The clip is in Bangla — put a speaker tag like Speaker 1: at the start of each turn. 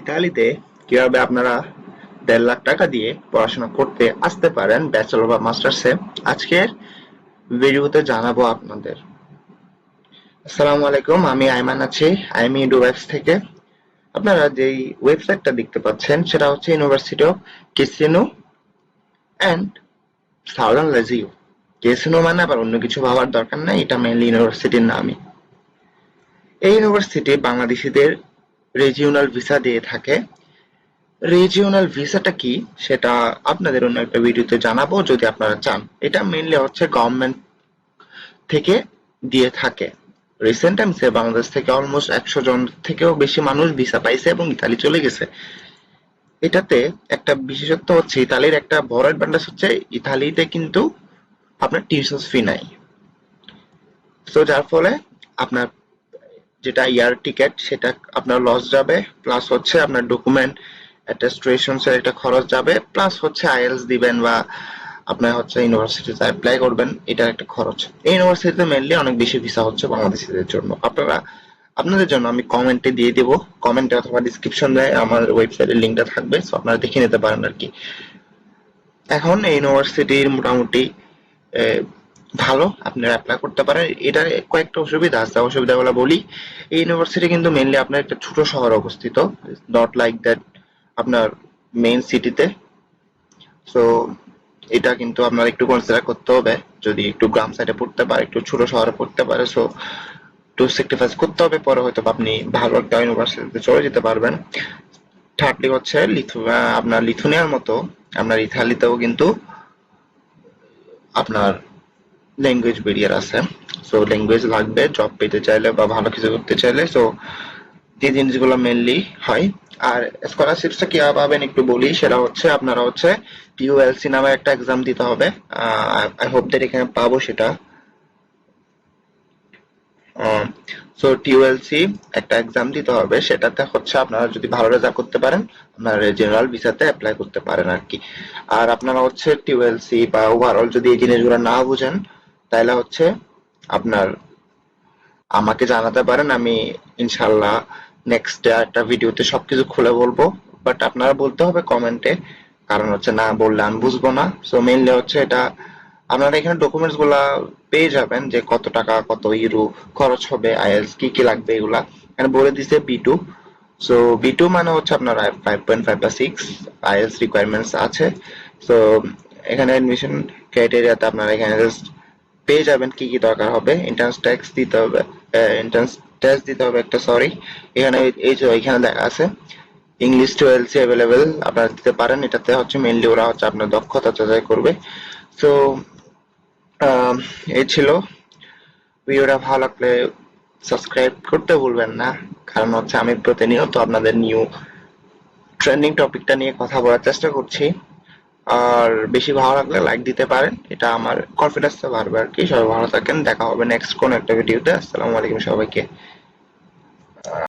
Speaker 1: ইতালিতে কীভাবে আপনারা দেড় লাখ টাকা দিয়ে পড়াশোনা করতে আসতে পারেন ব্যাচেলর বা মাস্টার্সে, আজকের ভিডিওতে জানাব আপনাদের। আসসালামু আলাইকুম, আমি আইমান আছি আইমি ডুবাইক্স থেকে। আপনারা যেই ওয়েবসাইটটা দেখতে পাচ্ছেন, সেটা হচ্ছে university of Cassino and southern Lazio Cassino মানে আবার অন্য কিছু ভাবার দরকার নাই, এটা মেনলি ইউনিভার্সিটির নামই। এই ইউনিভার্সিটি বাংলাদেশিদের রিজিওনাল ভিসা দিয়ে থাকে। রিজিওনাল ভিসাটা কি? সেটা আপনাদের অন্য একটা ভিডিওতে জানাব, যদি আপনারা চান। এটা মেনলি হচ্ছে গভর্নমেন্ট থেকে দিয়ে থাকে। রিসেন্ট টাইমসে বাংলাদেশ থেকে অলমোস্ট একশো জন থেকেও বেশি মানুষ ভিসা পাইছে এবং ইতালি চলে গেছে। এটাতে একটা বিশেষত্ব হচ্ছে, ইতালির একটা বড় অ্যাডভান্টেজ হচ্ছে, ইতালিতে কিন্তু আপনার টিউশন ফি নাই। তো যার ফলে আপনার যেটা ইয়ার টিকেট সেটা আপনার লস যাবে প্লাস হচ্ছে আপনার ডকুমেন্ট অ্যাটেস্টেশনস এর একটা খরচ যাবে প্লাস হচ্ছে আইএলস দিবেন বা আপনার হচ্ছে ইউনিভার্সিটিতে অ্যাপ্লাই করবেন, এটার একটা খরচ। এই ইউনিভার্সিটিতে মেনলি অনেক বেশি ভিসা হচ্ছে বাংলাদেশিদের জন্য। আপনারা, আপনাদের জন্য আমি কমেন্টে দিয়ে দেব। কমেন্টে অথবা ডিসক্রিপশনে আমার ওয়েবসাইটের লিঙ্কটা থাকবে সো আপনারা দেখে নিতে পারেন আর কি। এখন এই ইউনিভার্সিটির মোটামুটি ভালো, আপনারা অ্যাপ্লাই করতে পারেন। এটার কয়েকটা অসুবিধা আছে। অসুবিধাগুলো বলি, এই ইউনিভার্সিটি কিন্তু মেইনলি আপনার একটা ছোট শহরে অবস্থিত। নট লাইক দ্যাট আপনার মেইন সিটিতে সো এটা কিন্তু আপনার একটু কনসিডার করতে হবে। যদি একটু গ্রাম সাইডে পড়তে পারে, একটু ছোট শহরে পড়তে পারে সো একটু স্যাক্রিফাইস করতে হবে। পরে হয়তো আপনি ভালো একটা ইউনিভার্সিটিতে চলে যেতে পারবেন। থার্ডলি হচ্ছে লিথু আপনার লিথুনিয়ার মতো, আপনার ইথালিতেও কিন্তু আপনার ল্যাঙ্গুয়েজ ব্যারিয়ার আছে। সো ল্যাঙ্গুয়েজ লাগবে জব পেতে চাইলে বা ভালো কিছু করতে চাইলে সো যে জিনিসগুলো মেনলি হয়। আর স্কলারশিপসটা কি পাবেন একটু বলি, সেটা হচ্ছে আপনারা হচ্ছে টিউএলসি নামে একটা এক্সাম দিতে হবে। আই হোপ দ্যাট এখানে পাবো সেটা। সো টিউএলসি একটা এক্সাম দিতে হবে, সেটাতে হচ্ছে আপনারা যদি ভালো রেজাল্ট করতে পারেন, আপনারা জেনারেল ভিসাতে অ্যাপ্লাই করতে পারেন আর কি আর আপনারা হচ্ছে টিউএলসি বা ওভারঅল যদি এই জিনিসগুলো না বুঝেন তাহলে হচ্ছে আপনার আমাকে জানাতে পারেন, আমি ইনশাল্লাহ নেক্সট একটা ভিডিওতে সবকিছু খুলে বলব। বাট আপনারা বলতে হবে কমেন্টে কারণ হচ্ছে না বললে আমি বুঝব না। সো মেইনলি হচ্ছে এটা, আপনারা এখানে ডকুমেন্টসগুলা পেয়ে যাবেন যে কত টাকা, কত ইউরো খরচ হবে আইএলস কি কি লাগবে এগুলা। এখানে বলে দিছে B two so B two মানে হচ্ছে আপনার ফাইভ পয়েন্ট ফাইভ বা সিক্স আইএলস রিকোয়ারমেন্টস আছে। সো এখানে অ্যাডমিশন ক্রাইটেরিয়াতে আপনারা এখানে জাস্ট পেয়ে যাবেন কি কি দরকার হবে। এন্ট্রান্স ট্যাক্স দিতে হবে এন্ট্রান্স টেস্ট দিতে হবে একটা সরি এখানে এই যে এখানে দেখা আছে ইংলিশ টুয়েলসি অ্যাভেলেবেল আপনারা দিতে পারেন। এটাতে হচ্ছে মেইনলি ওরা হচ্ছে আপনার দক্ষতা যাচাই করবে। সো এই ছিল। ভিডিওটা ভালো লাগলে সাবস্ক্রাইব করতে ভুলবেন না। কারণ হচ্ছে আমি প্রতিনিয়ত আপনাদের নিউ ট্রেন্ডিং টপিকটা নিয়ে কথা বলার চেষ্টা করছি। আর বেশি ভালো লাগলে লাইক দিতে পারেন। এটা আমার কনফিডেন্সটা বাড়বে আর কি। সবাই ভালো থাকেন। দেখা হবে নেক্সট কোন একটা ভিডিওতে আসসালামু আলাইকুম সবাইকে।